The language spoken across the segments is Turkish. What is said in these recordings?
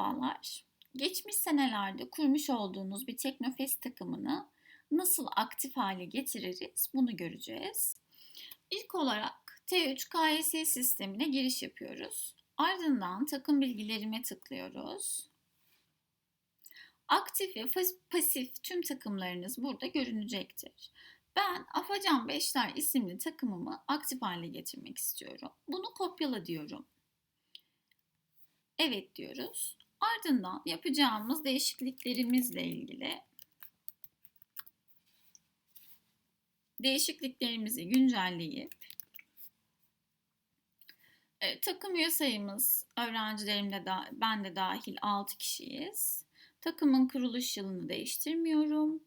Merhabalar. Geçmiş senelerde kurmuş olduğunuz bir Teknofest takımını nasıl aktif hale getiririz bunu göreceğiz. İlk olarak T3 KYS sistemine giriş yapıyoruz. Ardından takım bilgilerime tıklıyoruz. Aktif ve pasif tüm takımlarınız burada görünecektir. Ben Afacan Beşler isimli takımımı aktif hale getirmek istiyorum. Bunu kopyala diyorum. Evet diyoruz. Ardından yapacağımız değişikliklerimizle ilgili değişikliklerimizi güncelleyip e, takım üye sayımız öğrencilerimde da, ben de dahil 6 kişiyiz. Takımın kuruluş yılını değiştirmiyorum.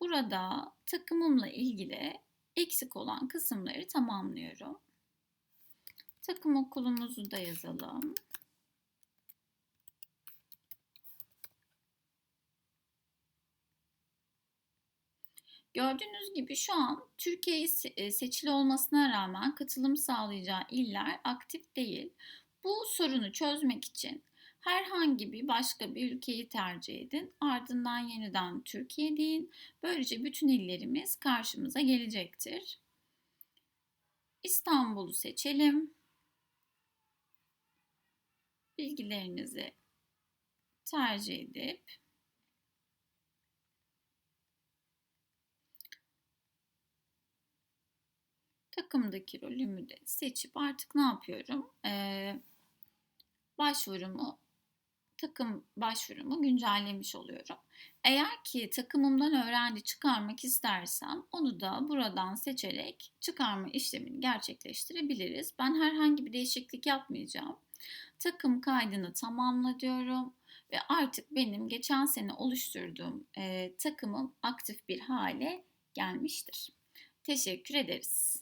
Burada takımımla ilgili eksik olan kısımları tamamlıyorum. Takım okulumuzu da yazalım. Gördüğünüz gibi şu an Türkiye'yi e, seçili olmasına rağmen katılım sağlayacağı iller aktif değil. Bu sorunu çözmek için herhangi bir başka bir ülkeyi tercih edin. Ardından yeniden Türkiye deyin. Böylece bütün illerimiz karşımıza gelecektir. İstanbul'u seçelim. Bilgilerinizi tercih edip takımdaki rolümü de seçip artık ne yapıyorum? Ee, başvurumu takım başvurumu güncellemiş oluyorum. Eğer ki takımımdan öğrenci çıkarmak istersem onu da buradan seçerek çıkarma işlemini gerçekleştirebiliriz. Ben herhangi bir değişiklik yapmayacağım. Takım kaydını tamamla diyorum ve artık benim geçen sene oluşturduğum e, takımım aktif bir hale gelmiştir. Teşekkür ederiz.